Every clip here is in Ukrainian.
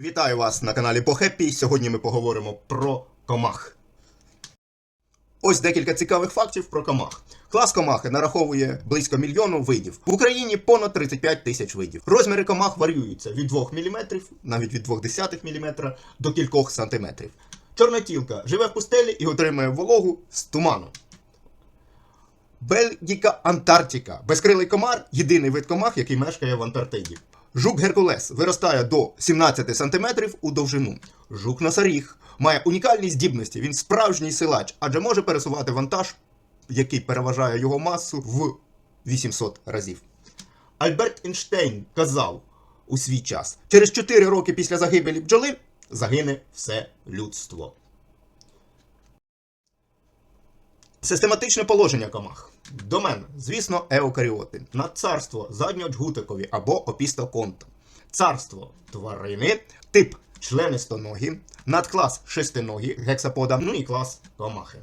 Вітаю вас на каналі Похеппі. Сьогодні ми поговоримо про комах. Ось декілька цікавих фактів про комах. Клас комахи нараховує близько мільйону видів. В Україні понад 35 тисяч видів. Розміри комах варіюються від 2 мм, навіть від 0,2 мм до кількох сантиметрів. Чорнотілка живе в пустелі і отримує вологу з туману. Бельгіка Антарктика. Безкрилий комар єдиний вид комах, який мешкає в Антарктиді. Жук Геркулес виростає до 17 см у довжину. Жук Носоріг має унікальні здібності. Він справжній силач, адже може пересувати вантаж, який переважає його масу в 800 разів. Альберт Ейнштейн казав у свій час: через 4 роки після загибелі бджоли загине все людство. Систематичне положення комах. Домен, звісно, еукаріоти. Надцарство задньоджгутикові або опістоконт. Царство тварини, тип членистоногі, надклас шестиногі гексапода, ну і клас комахи.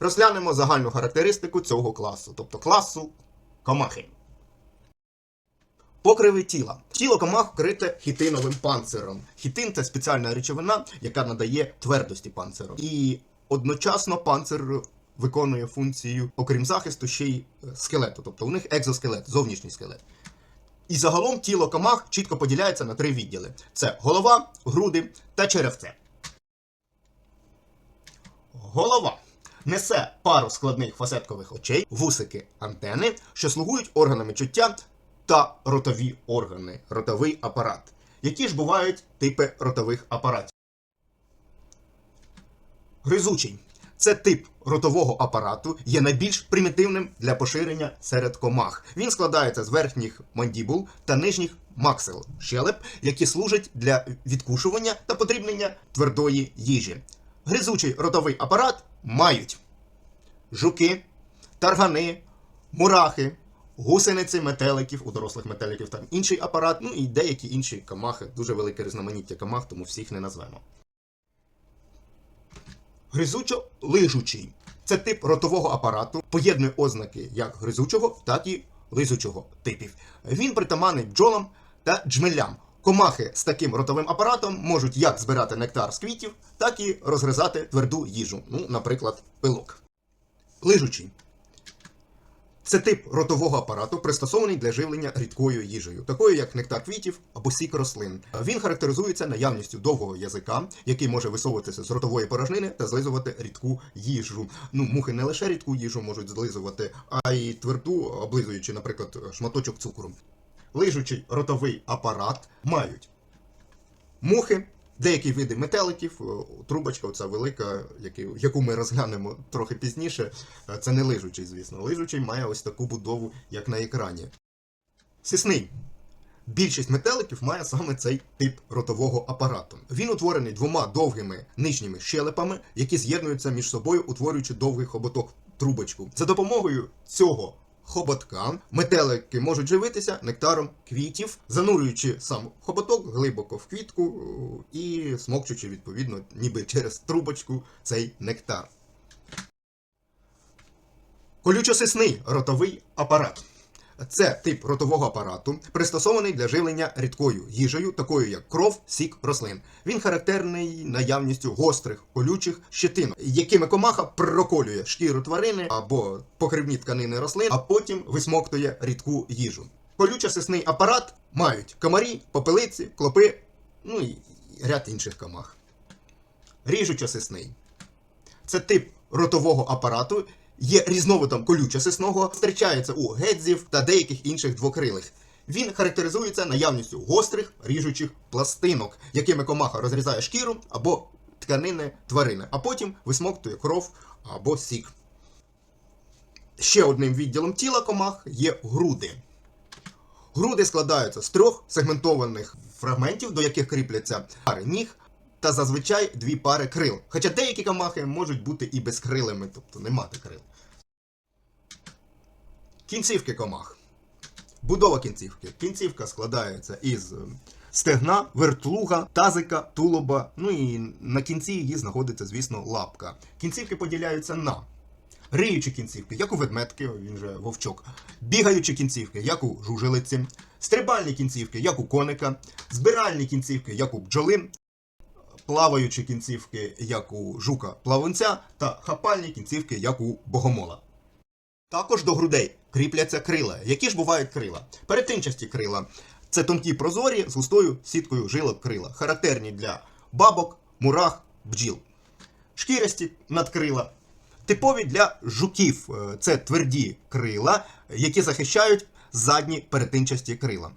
Розглянемо загальну характеристику цього класу, тобто класу комахи. Покриви тіла. Тіло комах вкрите хітиновим панциром. Хітин це спеціальна речовина, яка надає твердості панциру. І одночасно панцир виконує функцію, окрім захисту, ще й е, скелету. Тобто у них екзоскелет, зовнішній скелет. І загалом тіло комах чітко поділяється на три відділи: це голова, груди та черевце. Голова несе пару складних фасеткових очей, вусики, антени, що слугують органами чуття та ротові органи, ротовий апарат. Які ж бувають типи ротових апаратів? Гризучий. Це тип ротового апарату, є найбільш примітивним для поширення серед комах. Він складається з верхніх мандібул та нижніх максел, щелеп, які служать для відкушування та подрібнення твердої їжі. Гризучий ротовий апарат мають жуки, таргани, мурахи, гусениці метеликів, у дорослих метеликів там інший апарат, ну і деякі інші комахи, дуже велике різноманіття комах, тому всіх не назвемо. Гризучо-лижучий. Це тип ротового апарату, поєднує ознаки як гризучого, так і лизучого типів. Він притаманний бджолам та джмелям. Комахи з таким ротовим апаратом можуть як збирати нектар з квітів, так і розгризати тверду їжу, ну, наприклад, пилок. Лижучий. Це тип ротового апарату, пристосований для живлення рідкою їжею, такою як нектар квітів або сік рослин. Він характеризується наявністю довгого язика, який може висовуватися з ротової порожнини та злизувати рідку їжу. Ну, мухи не лише рідку їжу можуть злизувати, а й тверду, облизуючи, наприклад, шматочок цукру. Лижучий ротовий апарат мають мухи, деякі види метеликів, трубочка, оця велика, яку ми розглянемо трохи пізніше. е, Це не лижучий, звісно. Лижучий має ось таку будову, як на екрані. Сісний. Більшість метеликів має саме цей тип ротового апарату. Він утворений двома довгими нижніми щелепами, які з'єднуються між собою, утворюючи довгий хоботок трубочку. За допомогою цього хоботка метелики можуть живитися нектаром квітів, занурюючи сам хоботок глибоко в квітку і смокчучи відповідно, ніби через трубочку цей нектар. Колючосисний ротовий апарат. Це тип ротового апарату, пристосований для живлення рідкою їжею, такою як кров, сік рослин. Він характерний наявністю гострих колючих щетин, якими комаха проколює шкіру тварини або покривні тканини рослин, а потім висмоктує рідку їжу. Колючо-сисний апарат мають комарі, попелиці, клопи, ну і ряд інших комах. Ріжучо-сисний. Це тип ротового апарату, є різновидом колючо-сисного, зустрічається у гедзів та деяких інших двокрилих. Він характеризується наявністю гострих ріжучих пластинок, якими комаха розрізає шкіру або тканини тварини, а потім висмоктує кров або сік. Ще одним відділом тіла комах є груди. Груди складаються з трьох сегментованих фрагментів, до яких кріпляться пари ніг та зазвичай дві пари крил. Хоча деякі комахи можуть бути і безкрилими, тобто не мати крил. Кінцівки комах. Будова кінцівки. Кінцівка складається із е, стегна, вертлуга, тазика, тулуба. Ну і на кінці її знаходиться, звісно, лапка. Кінцівки поділяються на риючі кінцівки, як у ведметки, він же вовчок, бігаючі кінцівки, як у жужелиці, стрибальні кінцівки, як у коника, збиральні кінцівки, як у бджоли, плаваючі кінцівки, як у жука плавунця, та хапальні кінцівки, як у богомола. Також до грудей кріпляться крила. Які ж бувають крила? Перетинчасті крила. Це тонкі прозорі з густою сіткою жилок крила, характерні для бабок, мурах, бджіл. Шкірясті надкрила. Типові для жуків Е, це тверді крила, які захищають задні перетинчасті крила.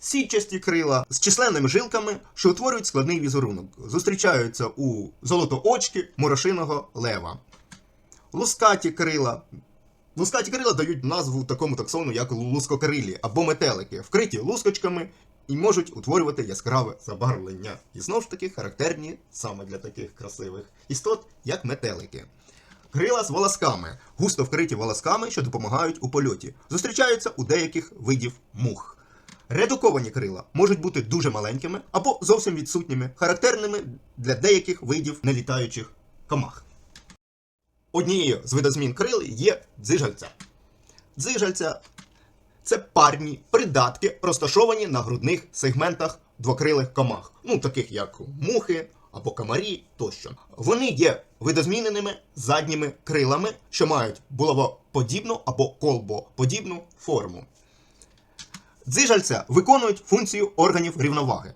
Сітчасті крила з численними жилками, що утворюють складний візерунок. Зустрічаються у золотоочки морошиного лева. Лускаті крила. Лускаті крила дають назву такому таксону, як лускокрилі або метелики, вкриті лускочками і можуть утворювати яскраве забарвлення. І знову ж таки характерні саме для таких красивих істот, як метелики. Крила з волосками, густо вкриті волосками, що допомагають у польоті. Зустрічаються у деяких видів мух. Редуковані крила можуть бути дуже маленькими або зовсім відсутніми, характерними для деяких видів нелітаючих комах. Однією з видозмін крил є дзижальця. Дзижальця це парні придатки, розташовані на грудних сегментах двокрилих комах, ну таких як мухи або комарі тощо. Вони є видозміненими задніми крилами, що мають булавоподібну або колбоподібну форму. Дзижальця виконують функцію органів рівноваги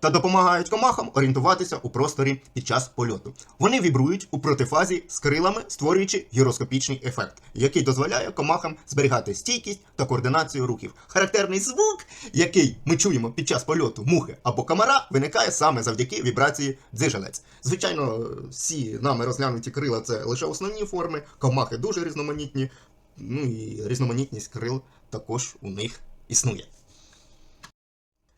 та допомагають комахам орієнтуватися у просторі під час польоту. Вони вібрують у протифазі з крилами, створюючи гіроскопічний ефект, який дозволяє комахам зберігати стійкість та координацію рухів. Характерний звук, який ми чуємо під час польоту мухи або комара, виникає саме завдяки вібрації дзижалець. Звичайно, всі нами розглянуті крила це лише основні форми, комахи дуже різноманітні, ну і різноманітність крил також у них існує.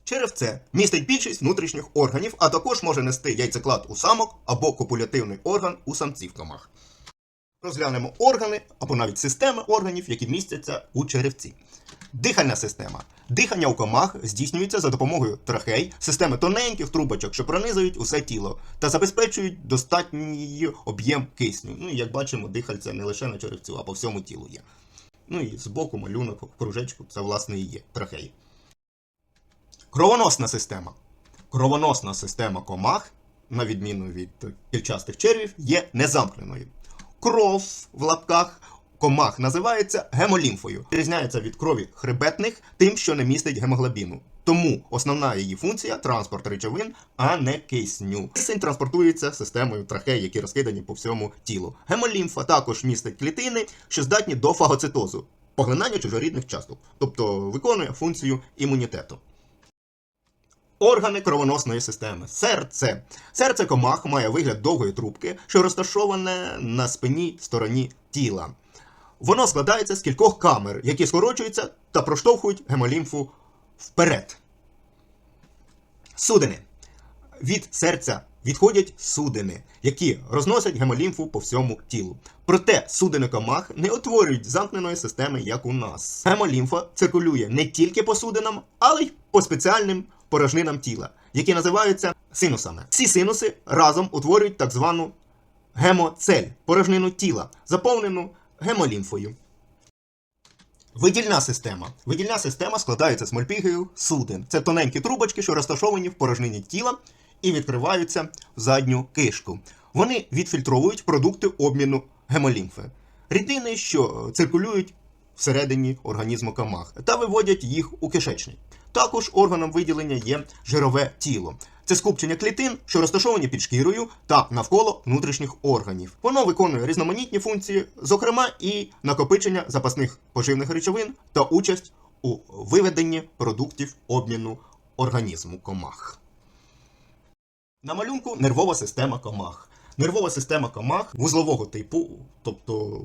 Черевце містить більшість внутрішніх органів, а також може нести яйцеклад у самок або копулятивний орган у самців комах. Розглянемо органи або навіть системи органів, які містяться у черевці. Дихальна система. Дихання у комах здійснюється за допомогою трахей, системи тоненьких трубочок, що пронизують усе тіло та забезпечують достатній об'єм кисню. Ну і як бачимо, дихальце не лише на черевцю, а по всьому тілу є. Ну і збоку малюнок в кружечку це власне і є трахеї. Кровоносна система. Кровоносна система комах, на відміну від кільчастих червів, є незамкненою. Кров в лапках комах називається гемолімфою. Відрізняється від крові хребетних тим, що не містить гемоглобіну. Тому основна її функція транспорт речовин, а не кисню. Кисень транспортується системою трахей, які розкидані по всьому тілу. Гемолімфа також містить клітини, що здатні до фагоцитозу, поглинання чужорідних часток, тобто виконує функцію імунітету. Органи кровоносної системи. Серце. Серце комах має вигляд довгої трубки, що розташоване на спині стороні тіла. Воно складається з кількох камер, які скорочуються та проштовхують гемолімфу вперед. Судини. Від серця відходять судини, які розносять гемолімфу по всьому тілу. Проте судини комах не утворюють замкненої системи, як у нас. Гемолімфа циркулює не тільки по судинам, але й по спеціальним порожнинам тіла, які називаються синусами. Ці синуси разом утворюють так звану гемоцель, порожнину тіла, заповнену гемолімфою. Видільна система. Видільна система складається з мольпігію судин. Це тоненькі трубочки, що розташовані в порожнині тіла і відкриваються в задню кишку. Вони відфільтровують продукти обміну гемолімфи, рідини, що циркулюють всередині організму комах, та виводять їх у кишечник. Також органом виділення є жирове тіло. Це скупчення клітин, що розташовані під шкірою та навколо внутрішніх органів. Воно виконує різноманітні функції, зокрема і накопичення запасних поживних речовин та участь у виведенні продуктів обміну організму комах. На малюнку нервова система комах. Нервова система комах вузлового типу, тобто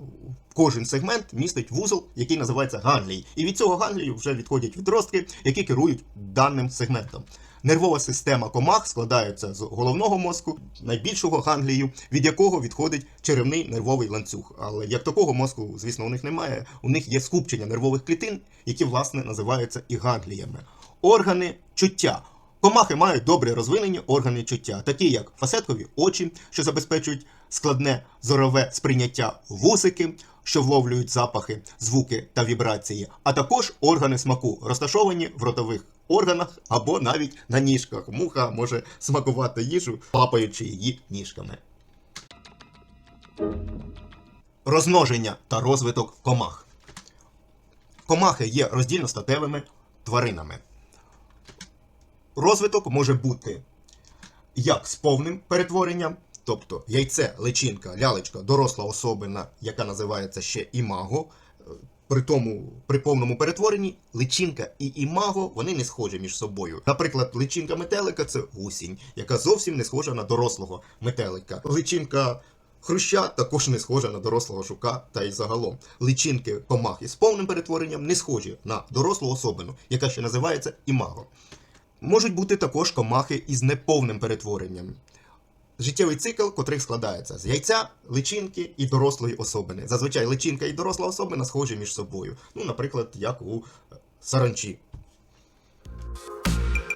кожен сегмент містить вузол, який називається ганглій. І від цього ганглію вже відходять відростки, які керують даним сегментом. Нервова система комах складається з головного мозку, найбільшого ганглію, від якого відходить черевний нервовий ланцюг. Але як такого мозку, звісно, у них немає. У них є скупчення нервових клітин, які власне називаються і гангліями. Органи чуття. Комахи мають добре розвинені органи чуття, такі як фасеткові очі, що забезпечують складне зорове сприйняття, вусики, що вловлюють запахи, звуки та вібрації, а також органи смаку, розташовані в ротових органах або навіть на ніжках. Муха може смакувати їжу, лапаючи її ніжками. Розмноження та розвиток комах. Комахи є роздільно-статевими тваринами. Розвиток може бути як з повним перетворенням, тобто яйце, личинка, лялечка, доросла особина, яка називається ще імаго. Е, При тому, при повному перетворенні личинка і імаго вони не схожі між собою. Наприклад, личинка метелика це гусінь, яка зовсім не схожа на дорослого метелика. Личинка хруща також не схожа на дорослого жука та й загалом. Личинки комах із повним перетворенням не схожі на дорослу особину, яка ще називається імаго. Можуть бути також комахи із неповним перетворенням. Життєвий цикл, котрий складається з яйця, личинки і дорослої особини. Зазвичай личинка і доросла особина схожі між собою. Ну, наприклад, як у е, саранчі.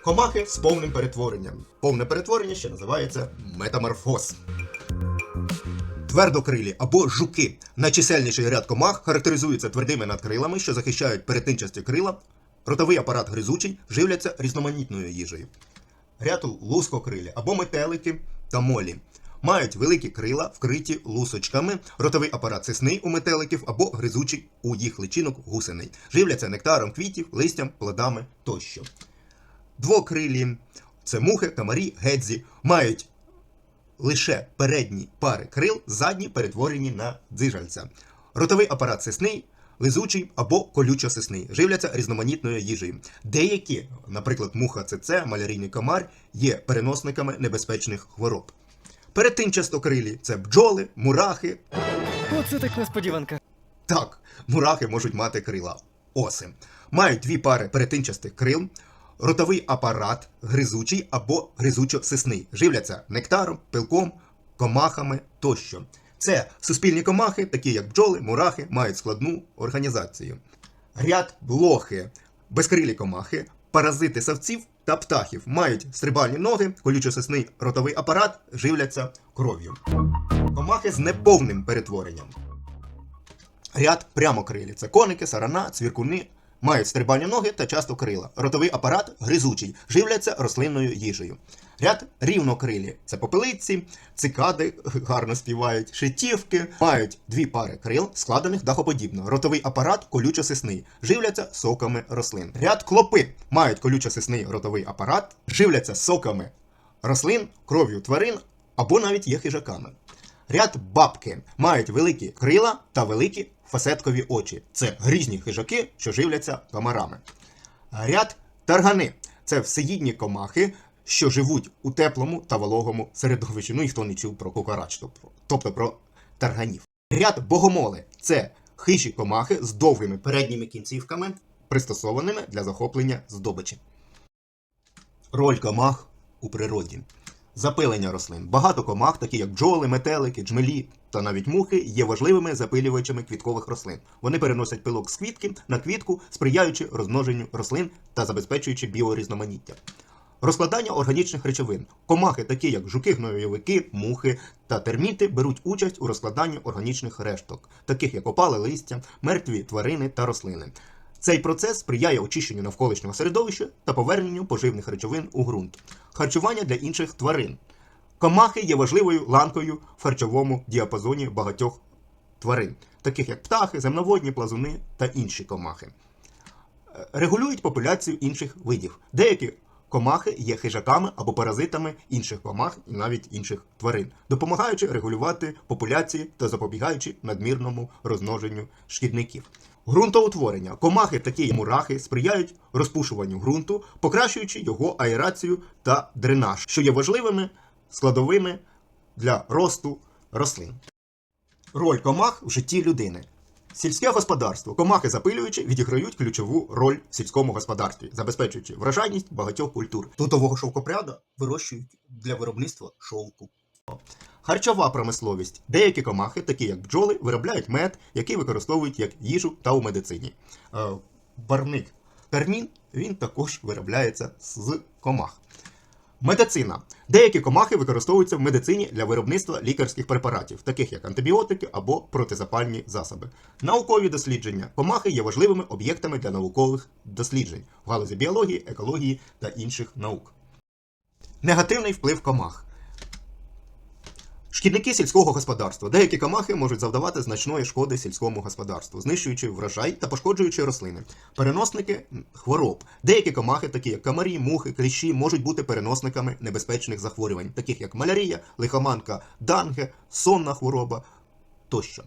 Комахи з повним перетворенням. Повне перетворення ще називається метаморфоз. Твердокрилі або жуки. Найчисельніший ряд комах характеризується твердими надкрилами, що захищають перетинчасті крила. Ротовий апарат гризучий живляться різноманітною їжею. Ряд лускокрилі або метелики та молі. Мають великі крила, вкриті лусочками, ротовий апарат сисний у метеликів або гризучий у їх личинок гусений. Живляться нектаром квітів, листям, плодами тощо. Двокрилі це мухи, комарі, гедзі, мають лише передні пари крил, задні перетворені на дзижальця. Ротовий апарат сисний, лизучий або колючо-сисний, живляться різноманітною їжею. Деякі, наприклад, муха ЦЦ, малярійний комар, є переносниками небезпечних хвороб. Перетинчастокрилі це бджоли, мурахи. Оце так несподіванка. Так, мурахи можуть мати крила. Оси. Мають дві пари перетинчастих крил, ротовий апарат гризучий або гризучо-сисний. Живляться нектаром, пилком, комахами тощо. Це суспільні комахи, такі як бджоли, мурахи, мають складну організацію. Ряд блохи, безкрилі комахи, паразити савців та птахів мають стрибальні ноги, колючо-сисний ротовий апарат, живляться кров'ю. Комахи з неповним перетворенням. Ряд прямокрилі. Це коники, сарана, цвіркуни. Мають стрибальні ноги та часто крила. Ротовий апарат гризучий, живляться рослинною їжею. Ряд рівнокрилі. Це попелиці, цикади гарно співають, шитівки, мають дві пари крил, складених дахоподібно. Ротовий апарат колючо-сисний, живляться соками рослин. Ряд клопи мають колючо-сисний ротовий апарат, живляться соками рослин, кров'ю тварин або навіть є хижаками. Ряд бабки мають великі крила та великі фасеткові очі. Це грізні хижаки, що живляться комарами. Ряд таргани це всеїдні комахи, що живуть у теплому та вологому середовищі. Ну, ніхто не чув про кукарач, тобто про тарганів. Ряд богомоли це хижі комахи з довгими передніми кінцівками, пристосованими для захоплення здобичі. Роль комах у природі. Запилення рослин. Багато комах, такі як бджоли, метелики, джмелі та навіть мухи, є важливими запилювачами квіткових рослин. Вони переносять пилок з квітки на квітку, сприяючи розмноженню рослин та забезпечуючи біорізноманіття. Розкладання органічних речовин. Комахи, такі як жуки, гнойовики, мухи та терміти, беруть участь у розкладанні органічних решток, таких як опале листя, мертві тварини та рослини. Цей процес сприяє очищенню навколишнього середовища та поверненню поживних речовин у ґрунт. Харчування для інших тварин. Комахи є важливою ланкою в харчовому діапазоні багатьох тварин, таких як птахи, земноводні, плазуни та інші комахи. Е, Регулюють популяцію інших видів. Деякі комахи є хижаками або паразитами інших комах і навіть інших тварин, допомагаючи регулювати популяції та запобігаючи надмірному розмноженню шкідників. Ґрунтоутворення. Комахи, такі мурахи, сприяють розпушуванню ґрунту, покращуючи його аерацію та дренаж, що є важливими складовими для росту рослин. Роль комах в житті людини. Сільське господарство. Комахи запилюючи відіграють ключову роль в сільському господарстві, забезпечуючи врожайність багатьох культур. Тутового шовкопряда вирощують для виробництва шовку. Харчова промисловість. Деякі комахи, такі як бджоли, виробляють мед, який використовують як їжу та у медицині. Е, Барвник Кармін він також виробляється з комах. Медицина. Деякі комахи використовуються в медицині для виробництва лікарських препаратів, таких як антибіотики або протизапальні засоби. Наукові дослідження. Комахи є важливими об'єктами для наукових досліджень в галузі біології, екології та інших наук. Негативний вплив комах. Шкідники сільського господарства. Деякі комахи можуть завдавати значної шкоди сільському господарству, знищуючи врожай та пошкоджуючи рослини. Переносники хвороб. Деякі комахи, такі як камарі, мухи, кліщі, можуть бути переносниками небезпечних захворювань, таких як малярія, лихоманка, данге, сонна хвороба тощо.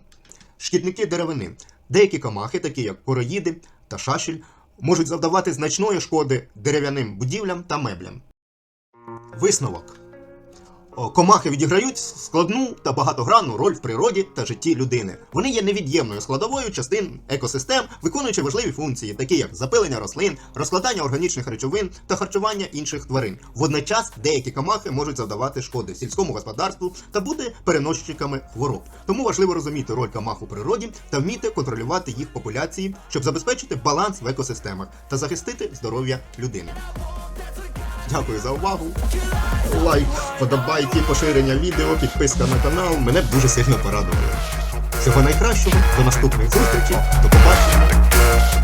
Шкідники деревини. Деякі комахи, такі як короїди та шашіль, можуть завдавати значної шкоди дерев'яним будівлям та меблям. Висновок. Комахи відіграють складну та багатогранну роль в природі та житті людини. Вони є невід'ємною складовою частин екосистем, виконуючи важливі функції, такі як запилення рослин, розкладання органічних речовин та харчування інших тварин. Водночас деякі комахи можуть завдавати шкоди сільському господарству та бути переносчиками хвороб. Тому важливо розуміти роль комах у природі та вміти контролювати їх популяції, щоб забезпечити баланс в екосистемах та захистити здоров'я людини. Дякую за увагу. Лайк, вподобайки, поширення відео, підписка на канал. Мене б дуже сильно порадували. Всього найкращого, до наступних зустрічей, до побачення.